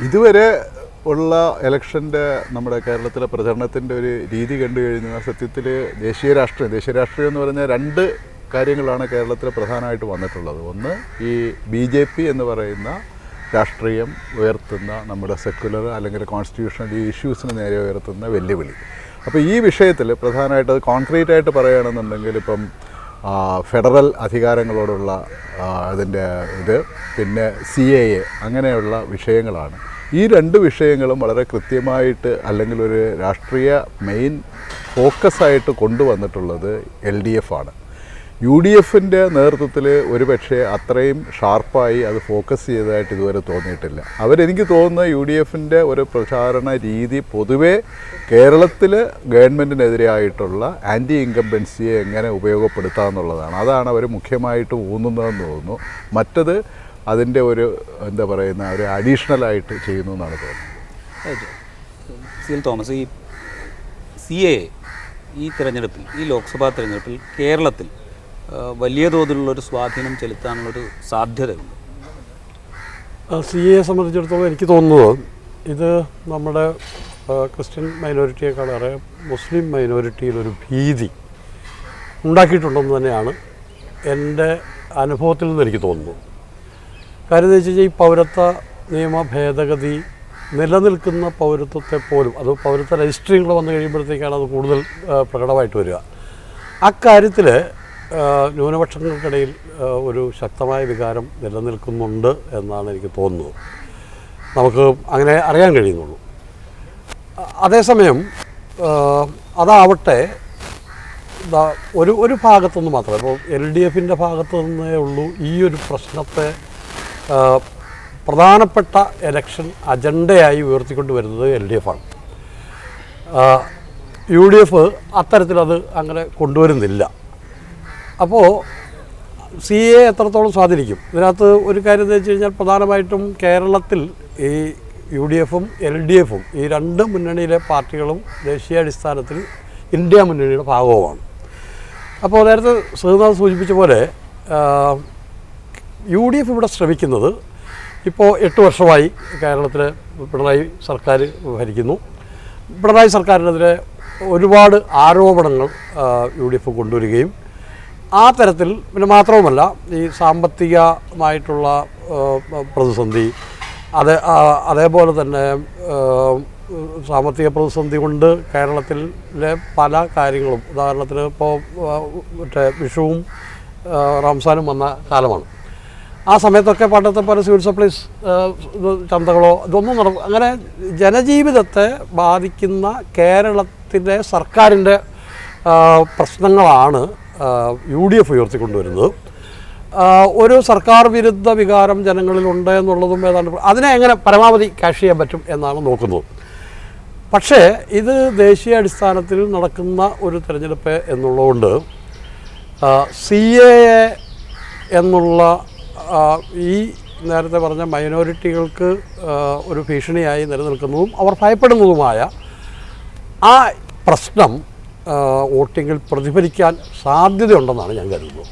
ഇതുവരെ ഉള്ള ഇലക്ഷന്റെ നമ്മുടെ കേരളത്തിലെ പ്രചരണത്തിന്റെ ഒരു രീതി കണ്ടു കഴിഞ്ഞാൽ സത്യത്തിൽ ദേശീയ രാഷ്ട്രീയം ദേശീയ രാഷ്ട്രീയം എന്ന് പറഞ്ഞാൽ രണ്ട് കാര്യങ്ങളാണ് കേരളത്തിൽ പ്രധാനമായിട്ട് വന്നിട്ടുള്ളത്. ഒന്ന് ഈ ബി ജെ പി എന്ന് പറയുന്ന രാഷ്ട്രീയം ഉയർത്തുന്ന നമ്മുടെ സെക്കുലർ അല്ലെങ്കിൽ കോൺസ്റ്റിറ്റ്യൂഷണൽ ഇഷ്യൂസിന് നേരെ ഉയർത്തുന്ന വെല്ലുവിളി. അപ്പോൾ ഈ വിഷയത്തിൽ പ്രധാനമായിട്ട് അത് കോൺക്രീറ്റ് ആയിട്ട് പറയുകയാണെന്നുണ്ടെങ്കിൽ ഇപ്പം ഫെഡറൽ അധികാരങ്ങളോടുള്ള അതിന്റെ ഇത് പിന്നെ സി എ എ അങ്ങനെയുള്ള വിഷയങ്ങളാണ്. ഈ രണ്ട് വിഷയങ്ങളും വളരെ കൃത്യമായിട്ട് അല്ലെങ്കിൽ ഒരു രാഷ്ട്രീയ മെയിൻ ഫോക്കസായിട്ട് കൊണ്ടുവന്നിട്ടുള്ളത് എൽ ഡി എഫ് ആണ്. യു ഡി എഫിന്റെ നേതൃത്വത്തിൽ ഒരുപക്ഷെ അത്രയും ഷാർപ്പായി അത് ഫോക്കസ് ചെയ്തതായിട്ട് ഇതുവരെ തോന്നിയിട്ടില്ല. അവരെനിക്ക് തോന്നുന്ന യു ഡി എഫിന്റെ ഒരു പ്രചാരണ രീതി പൊതുവേ കേരളത്തിൽ ഗവൺമെന്റിനെതിരായിട്ടുള്ള ആന്റി ഇൻകംബൻസിയെ എങ്ങനെ ഉപയോഗപ്പെടുത്താം എന്നുള്ളതാണ് അതാണ് അവർ മുഖ്യമായിട്ട് ഊന്നുന്നതെന്ന് തോന്നുന്നു. മറ്റത് അതിന്റെ ഒരു എന്താ പറയുന്ന ഒരു അഡീഷണലായിട്ട് ചെയ്യുന്നു എന്നാണ് തോന്നുന്നത്. തോമസ് ഈ സി. എ ഈ തിരഞ്ഞെടുപ്പിൽ ഈ ലോക്സഭാ തിരഞ്ഞെടുപ്പിൽ കേരളത്തിൽ വലിയ തോതിലുള്ള ഒരു സ്വാധീനം ചെലുത്താനുള്ളൊരു സാധ്യതയുണ്ട്. സി എയെ സംബന്ധിച്ചിടത്തോളം എനിക്ക് തോന്നുന്നത് ഇത് നമ്മുടെ ക്രിസ്ത്യൻ മൈനോറിറ്റിയെക്കാളേറെ മുസ്ലിം മൈനോറിറ്റിയിലൊരു ഭീതി ഉണ്ടാക്കിയിട്ടുണ്ടെന്ന് തന്നെയാണ് എന്റെ അനുഭവത്തിൽ നിന്ന് എനിക്ക് തോന്നുന്നു കാര്യം എന്ന് വെച്ച് കഴിഞ്ഞാൽ ഈ പൗരത്വ നിയമ ഭേദഗതി നിലനിൽക്കുന്ന പൗരത്വത്തെ പോലും അത് പൗരത്വ രജിസ്ട്രികൾ വന്നു കഴിയുമ്പോഴത്തേക്കാണ് അത് കൂടുതൽ പ്രകടമായിട്ട് വരിക. അക്കാര്യത്തിൽ ന്യൂനപക്ഷങ്ങൾക്കിടയിൽ ഒരു ശക്തമായ വികാരം നിലനിൽക്കുന്നുണ്ട് എന്നാണ് എനിക്ക് തോന്നുന്നത്. നമുക്ക് അങ്ങനെ അറിയാൻ കഴിയുന്നുള്ളൂ. അതേസമയം അതാവട്ടെ ഒരു ഒരു ഭാഗത്തുനിന്ന് മാത്രമേ ഇപ്പോൾ എൽ ഡി എഫിന്റെ ഭാഗത്തു നിന്നേ ഉള്ളൂ ഈ ഒരു പ്രശ്നത്തെ പ്രധാനപ്പെട്ട എലക്ഷൻ അജണ്ടയായി ഉയർത്തിക്കൊണ്ട് വരുന്നത് എൽ ഡി എഫാണ്. യു ഡി എഫ് അത്തരത്തിലത് അങ്ങനെ കൊണ്ടുവരുന്നില്ല. അപ്പോൾ സി എ എത്രത്തോളം സ്വാധീനിക്കും? ഇതിനകത്ത് ഒരു കാര്യം എന്ന് വെച്ച് കഴിഞ്ഞാൽ പ്രധാനമായിട്ടും കേരളത്തിൽ ഈ യു ഡി എഫും എൽ ഡി എഫും ഈ രണ്ട് മുന്നണിയിലെ പാർട്ടികളും ദേശീയാടിസ്ഥാനത്തിൽ ഇന്ത്യ മുന്നണിയുടെ ഭാഗവുമാണ്. അപ്പോൾ നേരത്തെ ശ്രീനാഥ് സൂചിപ്പിച്ച പോലെ യു ഡി എഫ് ഇവിടെ ശ്രമിക്കുന്നത് ഇപ്പോൾ എട്ട് വർഷമായി കേരളത്തിൽ പിണറായി സർക്കാർ ഭരിക്കുന്നു. പിണറായി സർക്കാരിനെതിരെ ഒരുപാട് ആരോപണങ്ങൾ യു ഡി എഫ് കൊണ്ടുവരികയും ആ തരത്തിൽ പിന്നെ മാത്രവുമല്ല ഈ സാമ്പത്തികമായിട്ടുള്ള പ്രതിസന്ധി അത് അതേപോലെ തന്നെ സാമ്പത്തിക പ്രതിസന്ധി കൊണ്ട് കേരളത്തിലെ പല കാര്യങ്ങളും ഉദാഹരണത്തിന് ഇപ്പോൾ മറ്റേ വിഷുവും റംസാനും വന്ന കാലമാണ്. ആ സമയത്തൊക്കെ പണ്ടത്തെ പോലെ സിവിൽ സപ്ലൈസ് ചന്തകളോ ഇതൊന്നും നട അങ്ങനെ ജനജീവിതത്തെ ബാധിക്കുന്ന കേരളത്തിലെ സർക്കാരിന്റെ പ്രശ്നങ്ങളാണ് യു ഡി എഫ് ഉയർത്തിക്കൊണ്ടുവരുന്നത്. ഒരു സർക്കാർ വിരുദ്ധ വികാരം ജനങ്ങളിലുണ്ട് എന്നുള്ളതും ഏതാണ്ട് അതിനെ എങ്ങനെ പരമാവധി ക്യാഷ് ചെയ്യാൻ പറ്റും എന്നാണ് നോക്കുന്നത്. പക്ഷേ ഇത് ദേശീയ അടിസ്ഥാനത്തിൽ നടക്കുന്ന ഒരു തിരഞ്ഞെടുപ്പ് എന്നുള്ളതുകൊണ്ട് സി എ എന്നുള്ള ഈ നേരത്തെ പറഞ്ഞ മൈനോറിറ്റികൾക്ക് ഒരു ഭീഷണിയായി നിലനിൽക്കുന്നതും അവർ ഭയപ്പെടുന്നതുമായ ആ പ്രശ്നം വോട്ടിങ്ങിൽ പ്രതിഫലിക്കാൻ സാധ്യതയുണ്ടെന്നാണ് ഞാൻ കരുതുന്നത്.